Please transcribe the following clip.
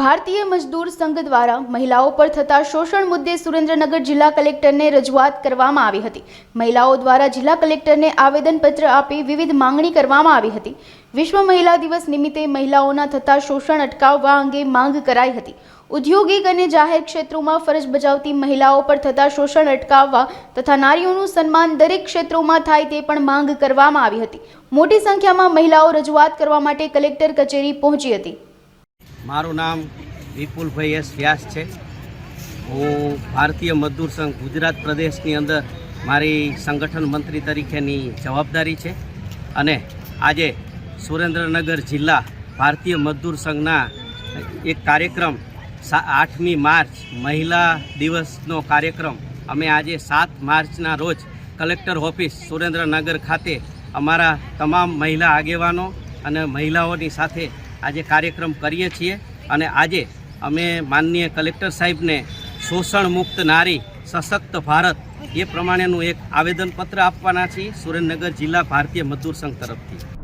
ભારતીય મજદૂર સંઘ દ્વારા મહિલાઓ પર થતા શોષણ મુદ્દે સુરેન્દ્રનગર જિલ્લા કલેક્ટરને રજૂઆત કરવામાં આવી હતી. મહિલાઓ દ્વારા જિલ્લા કલેક્ટરને આવેદનપત્ર આપી વિવિધ માંગણી કરવામાં આવી હતી. વિશ્વ મહિલા દિવસ નિમિત્તે મહિલાઓના થતા શોષણ અટકાવવા અંગે માંગ કરાઈ હતી. ઉદ્યોગિક અને જાહેર ક્ષેત્રોમાં ફરજ બજાવતી મહિલાઓ પર થતા શોષણ અટકાવવા તથા નારીઓનું સન્માન દરેક ક્ષેત્રોમાં થાય તે પણ માંગ કરવામાં આવી હતી. મોટી સંખ્યામાં મહિલાઓ રજૂઆત કરવા માટે કલેક્ટર કચેરી પહોંચી હતી. મારું નામ વિપુલભાઈ એસ વ્યાસ છે. હું ભારતીય મજદૂર સંઘ ગુજરાત પ્રદેશની અંદર મારી સંગઠન મંત્રી તરીકેની જવાબદારી છે અને આજે સુરેન્દ્રનગર જિલ્લા ભારતીય મજદૂર સંઘના એક કાર્યક્રમ આઠમી માર્ચ મહિલા દિવસનો કાર્યક્રમ. અમે આજે સાત માર્ચના રોજ કલેક્ટર ઓફિસ સુરેન્દ્રનગર ખાતે અમારા તમામ મહિલા આગેવાનો અને મહિલાઓની સાથે આજે કાર્યક્રમ કરીએ છીએ. અને આજે અમે માનનીય કલેક્ટર સાહેબને શોષણ મુક્ત નારી, સશક્ત ભારત એ પ્રમાણેનું એક આવેદનપત્ર આપવાના છીએ સુરેન્દ્રનગર જિલ્લા ભારતીય મજદૂર સંઘ તરફથી.